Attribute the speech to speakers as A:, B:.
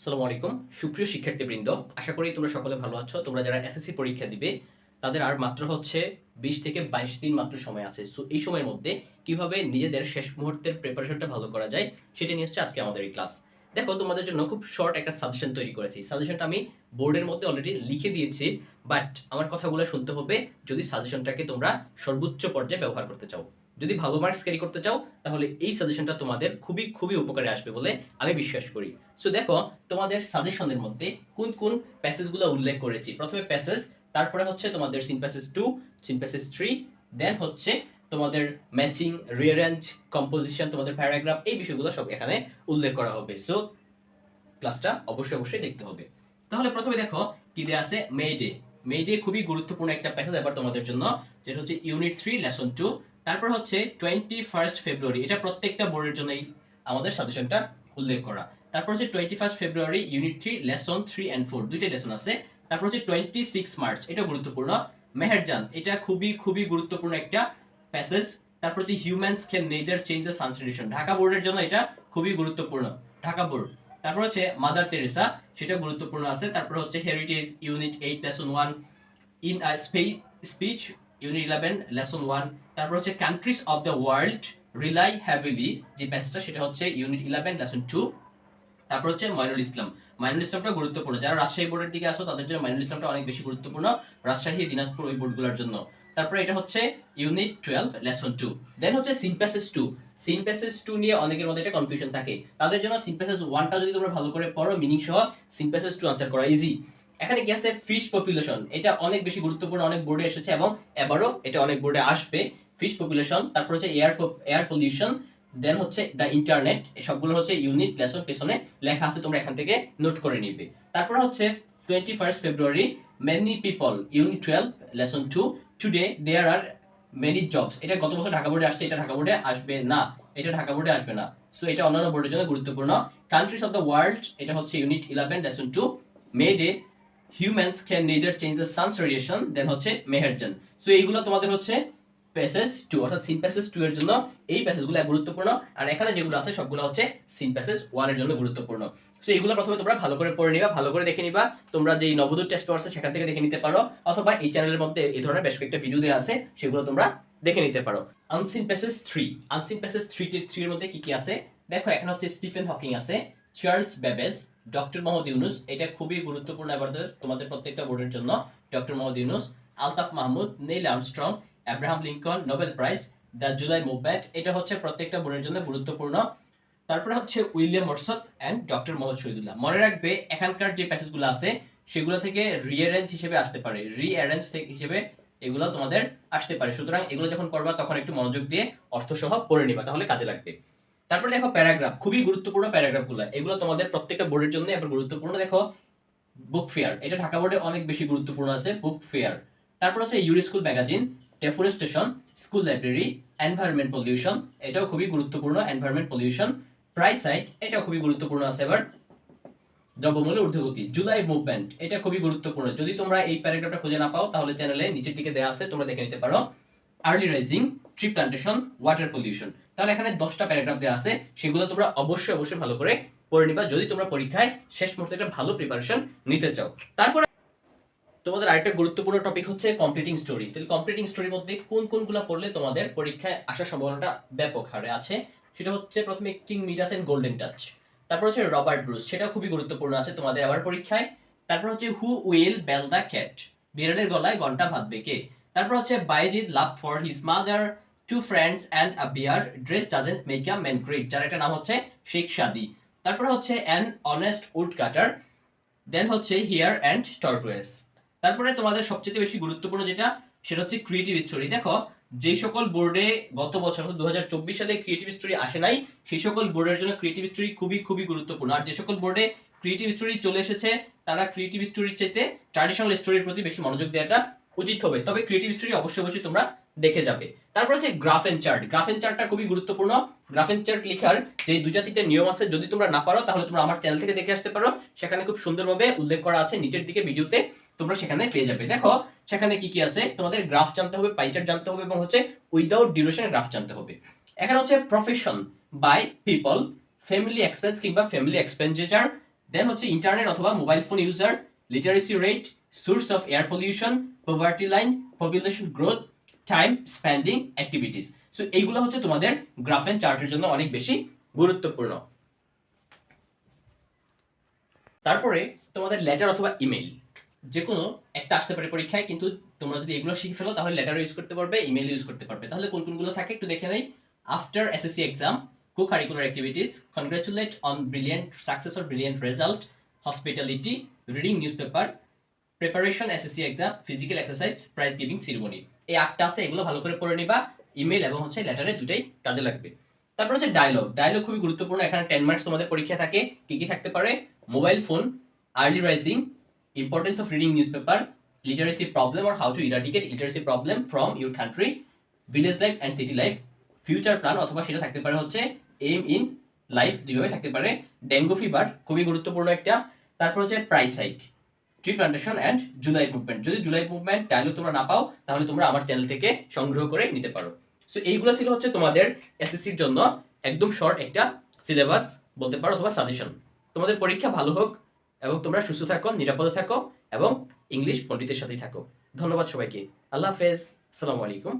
A: আসসালামু আলাইকুম। সুপ্রিয় শিক্ষার্থীবৃন্দ, আশা করি তোমরা সকলে ভালো আছো। তোমরা যারা এসএসসি পরীক্ষা দিবে, তাদের আর মাত্র হচ্ছে বিশ থেকে বাইশ দিন মাত্র সময় আছে। সো এই সময়ের মধ্যে কীভাবে নিজেদের শেষ মুহূর্তের প্রিপারেশনটা ভালো করা যায়, সেটা নিয়ে হচ্ছে আজকে আমাদের এই ক্লাস দেখো, তোমাদের জন্য খুব শর্ট একটা সাজেশন তৈরি করেছি। সাজেশনটা আমি বোর্ডের মধ্যে অলরেডি লিখে দিয়েছি বাট আমার কথাগুলো শুনতে হবে। যদি সাজেশনটাকে তোমরা সর্বোচ্চ পর্যায়ে ব্যবহার করতে চাও। যদি ভালো মার্কস ক্যারি করতে চাও, তাহলে এই সাজেশনটা তোমাদের খুবই খুবই উপকারে আসবে বলে আমি বিশ্বাস করি। সো দেখো, তোমাদের সাজেশনের মধ্যে কোন কোন প্যাসেজগুলো উল্লেখ করেছি? প্রথমে প্যাসেজ তারপরে হচ্ছে তোমাদের seen passage two seen passage three then হচ্ছে তোমাদের ম্যাচিং রিয়ারেঞ্জ কম্পোজিশন তোমাদের প্যারাগ্রাফ এই বিষয়গুলো সব এখানে উল্লেখ করা হবে। সো ক্লাসটা অবশ্যই অবশ্যই দেখতে হবে। তাহলে প্রথমে দেখো কি দেয়া আছে? মে ডে মে ডে খুবই গুরুত্বপূর্ণ একটা প্যাসেজ এবার তোমাদের জন্য, যেটা হচ্ছে ইউনিট থ্রি লেসন টু তারপর হচ্ছে টোয়েন্টি ফার্স্ট ফেব্রুয়ারি এটা প্রত্যেকটা বোর্ডের জন্যই আমাদের সাজেশনটা উল্লেখ করা। তারপর হচ্ছে twenty first February unit three lesson three and four দুইটা লেসন আছে। তারপর হচ্ছে টোয়েন্টি সিক্স মার্চ এটা গুরুত্বপূর্ণ। মেহেরজান, এটা খুবই খুবই গুরুত্বপূর্ণ একটা প্যাসেজ তারপর হচ্ছে humans can neither change the সানসিটেশন Dhaka বোর্ডের জন্য এটা খুবই গুরুত্বপূর্ণ। ঢাকা বোর্ড। তারপর হচ্ছে মাদার তেরেসা সেটা গুরুত্বপূর্ণ আছে। তারপর হচ্ছে heritage unit eight lesson one in speech unit eleven lesson one তারপর হচ্ছে countries of the world rely heavily যে প্যাসেজটা সেটা হচ্ছে ইউনিট ইলেভেন লেসন টু তারপর হচ্ছে মাইনুল ইসলাম মাইনুল ইসলামটা গুরুত্বপূর্ণ। যারা রাজশাহী বোর্ডের দিকে আসো, তাদের জন্য মাইনুল ইসলামটা অনেক বেশি গুরুত্বপূর্ণ রাজশাহী, দিনাজপুর ওই বোর্ডগুলোর জন্য। তারপরে এটা হচ্ছে unit twelve lesson two then হচ্ছে সিনপ্যাসেজ টু সিনপ্যাসেজ টু নিয়ে অনেকের মধ্যে একটা কনফিউশন থাকে। তাদের জন্য সিনপ্যাসেজ ওয়ানটা যদি তোমরা ভালো করে পড়ো মিনিং সহ সিনপ্যাসেজ টু আনসার করা ইজি এখানে কি আছে? ফিশ পপুলেশন এটা অনেক বেশি গুরুত্বপূর্ণ, অনেক বোর্ডে এসেছে এবং এবারও এটা অনেক বোর্ডে আসবে। ফিশ পপুলেশন তারপর হচ্ছে এয়ার এয়ার পলিউশন দেন হচ্ছে দ্য ইন্টারনেট সবগুলো হচ্ছে ইউনিট লেসন পেছনে লেখা আছে, তোমরা এখান থেকে নোট করে নিবে। তারপর হচ্ছে twenty first February many people unit twelve lesson two today there are many jobs এটা গত বছর ঢাকা বোর্ডে আসছে, এটা ঢাকা বোর্ডে আসবে না। এটা ঢাকা বোর্ডে আসবে না। সো এটা অন্যান্য বোর্ডের জন্য গুরুত্বপূর্ণ। কান্ট্রিজ অফ দ্য ওয়ার্ল্ড এটা হচ্ছে unit eleven lesson two May Day humans can neither change the sun's radiation then হচ্ছে মেহেরজন সো এইগুলো তোমাদের হচ্ছে প্যাসেজ টু অর্থাৎ সিন প্যাসেজ টু এর জন্য এই প্যাসেজগুলো গুরুত্বপূর্ণ, আর এখানে যেগুলো আছে সবগুলো হচ্ছে সিন প্যাসেজ ওয়ান জন্য গুরুত্বপূর্ণ। সো এইগুলো প্রথমে তোমরা ভালো করে পড়ে নিবা, ভালো করে দেখে নিবা, তোমরা যেই নবদূর টেস্ট আছে সেখান থেকে দেখে নিতে পারো, অথবা এই চ্যানেলের মধ্যে এই ধরনের বেশ কয়েকটা ভিডিও দেওয়া আছে, সেগুলো তোমরা দেখে নিতে পারো। Unseen passage three unseen passage three three এর মধ্যে কি কি আছে? দেখো, এখানে হচ্ছে স্টিফেন হকিং আছে Charles Babbage doctor Mohammad Yunus, এটা খুবই গুরুত্বপূর্ণ এবার তোমাদের প্রত্যেকটা বোর্ডের জন্য। Doctor Mohammad Yunus, Altaf Mahmud, Neil Armstrong Abraham Lincoln, Nobel prize, the July movement, এটা হচ্ছে প্রত্যেকটা বোর্ডের জন্য গুরুত্বপূর্ণ। তারপরে হচ্ছে উইলিয়াম মরসদ অ্যান্ড ডক্টর মোহাম্মদ শহীদুল্লাহ। মনে রাখবে, এখানকার যে প্যাসেজগুলো আছে, সেগুলো থেকে রিঅ্যারেঞ্জ হিসেবে আসতে পারে। রিঅ্যারেঞ্জ হিসেবে এগুলো তোমাদের আসতে পারে। সুতরাং এগুলো যখন পড়বা তখন একটু মনোযোগ দিয়ে অর্থ সহ পড়ে নিবা, তাহলে কাজে লাগবে। তারপরে দেখো প্যারাগ্রাফ, খুবই গুরুত্বপূর্ণ প্যারাগ্রাফগুলো এগুলো তোমাদের প্রত্যেকটা বোর্ডের জন্য এবার গুরুত্বপূর্ণ। দেখো বুক ফেয়ার এটা ঢাকা বোর্ডে অনেক বেশি গুরুত্বপূর্ণ আছে বুক ফেয়ার তারপর হচ্ছে your school magazine deforestation school library environment pollution এটাও খুবই গুরুত্বপূর্ণ এনভায়রনমেন্ট পলিউশন প্রাইস সাইট এটাও খুবই গুরুত্বপূর্ণ আছে এবার। দ্রব্যমূল্যের ঊর্ধ্বগতি জুলাই মুভমেন্ট এটা খুবই গুরুত্বপূর্ণ। যদি তোমরা এই প্যারাগ্রাফটা খুঁজে না পাও, তাহলে চ্যানেলে নিচের দিকে দেওয়া আছে, তোমরা দেখে নিতে পারো। Early rising tree plantation water pollution তাহলে এখানে দশটা প্যারাগ্রাফ দেওয়া আছে, সেগুলো তোমরা অবশ্যই অবশ্যই ভালো করে পড়ে নিবা। যদি তোমরা পরীক্ষায় শেষ মুহূর্তে একটা ভালো প্রিপারেশন নিতে চাও। তারপর তোমাদের আরেকটা গুরুত্বপূর্ণ টপিক হচ্ছে কমপ্লিটিং স্টোরি তাহলে কমপ্লিটিং স্টোরির মধ্যে কোন কোনগুলো পড়লে তোমাদের পরীক্ষায় আসার সম্ভাবনাটা ব্যাপক হারে আছে? সেটা হচ্ছে প্রথমে king Midas and golden touch তারপর হচ্ছে রবার্ট ব্রুস সেটা খুবই গুরুত্বপূর্ণ আছে তোমাদের আবার পরীক্ষায়। তারপর হচ্ছে who will bell the cat বিড়ালের গলায় ঘণ্টা বাঁধবে কে? তারপর হচ্ছে Bayazid love for his mother two friends and a bear dress doesn't make a man great যার একটা নাম হচ্ছে শেখ সাদি। তারপর হচ্ছে an honest woodcutter then হচ্ছে হিয়ার অ্যান্ড টর্টুয়েস তারপরে তোমাদের সবচেয়ে বেশি গুরুত্বপূর্ণ যেটা, সেটা হচ্ছে ক্রিয়েটিভ স্টোরি দেখো যে সকল বোর্ডে গত বছর দু হাজার চব্বিশ সালে ক্রিয়েটিভ স্টোরি আসে নাই, সেই সকল বোর্ডের জন্য ক্রিয়েটিভ স্টোরি খুবই খুবই গুরুত্বপূর্ণ। আর যে সকল বোর্ডে ক্রিয়েটিভ স্টোরি চলে এসেছে, তারা ক্রিয়েটিভ স্টোরির চাইতে ট্র্যাডিশনাল স্টোরির প্রতি বেশি মনোযোগ দেওয়াটা উচিত হবে। তবে ক্রিয়েটিভ স্টোরি অবশ্যই অবশ্যই তোমরা দেখে যাবে। তারপর হচ্ছে graph and chart. Graph and চার্টটা খুবই গুরুত্বপূর্ণ। গ্রাফ এন্ড চার্ট লেখার যে দুইটা তিনটে নিয়ম আছে, যদি তোমরা না পারো, তাহলে তোমরা আমার চ্যানেল থেকে দেখে আসতে পারো। সেখানে খুব সুন্দরভাবে উল্লেখ করা আছে নিচের দিকে ভিডিওতে। তোমরা সেখানে পেয়ে যাবে। দেখো, সেখানে কি কি আছে? তোমাদের গ্রাফ জানতে হবে পাইচার জানতে হবে এবং হচ্ছে উইদাউট ডিউরেশন গ্রাফ জানতে হবে। এখানে হচ্ছে profession by people family expense কিংবা ফ্যামিলি এক্সপেন্ডিচার দেন হচ্ছে ইন্টারনেট অথবা mobile phone user literacy rate source of air pollution poverty line population growth time spending activities so এইগুলো হচ্ছে তোমাদের গ্রাফ অ্যান্ড চার্টের জন্য অনেক বেশি গুরুত্বপূর্ণ। তারপরে তোমাদের লেটার অথবা ইমেল যে কোনো একটা আসতে পারে পরীক্ষায়, কিন্তু তোমরা যদি এগুলো শিখে ফেলো, তাহলে লেটার ইউজ করতে পারবে ইমেল ইউজ করতে পারবে। তাহলে কোন কোনগুলো থাকে একটু দেখে নেই। After SSC exam co curricular activities congratulate on brilliant success or brilliant result hospitality reading newspaper preparation SSC exam physical exercise prize giving ceremony এই আটটা আছে, এগুলো ভালো করে পড়ে নিবা ইমেল এবং হচ্ছে লেটারে দুটাই কাজে লাগবে। তারপর হচ্ছে ডায়লগ ডায়লগ খুবই গুরুত্বপূর্ণ, এখানে টেন মার্কস তোমাদের পরীক্ষা থাকে, কি কি থাকতে পারে? Mobile phone early rising importance of reading newspaper literacy problem or how to eradicate literacy problem from your country village life and city life future plan অথবা সেটা থাকতে পারে হচ্ছে এম ইন লাইফ দুইভাবে থাকতে পারে। ডেঙ্গু ফিভার খুবই গুরুত্বপূর্ণ একটা। তারপর হচ্ছে price hike tree plantation and July movement যদি জুলাই মুভমেন্ট ডায়লগ তোমরা না পাও, তাহলে তোমরা আমার চ্যানেল থেকে সংগ্রহ করে নিতে পারো। সো এইগুলো ছিল হচ্ছে তোমাদের এসএসসির জন্য একদম শর্ট একটা সিলেবাস বলতে পারো অথবা সাজেশন তোমাদের পরীক্ষা ভালো হোক এবং তোমরা সুস্থ থাকো, নিরাপদে থাকো এবং ইংলিশ পণ্ডিতের সাথেই থাকো। ধন্যবাদ সবাইকে। আল্লাহ হাফেজ। আসসালামু আলাইকুম।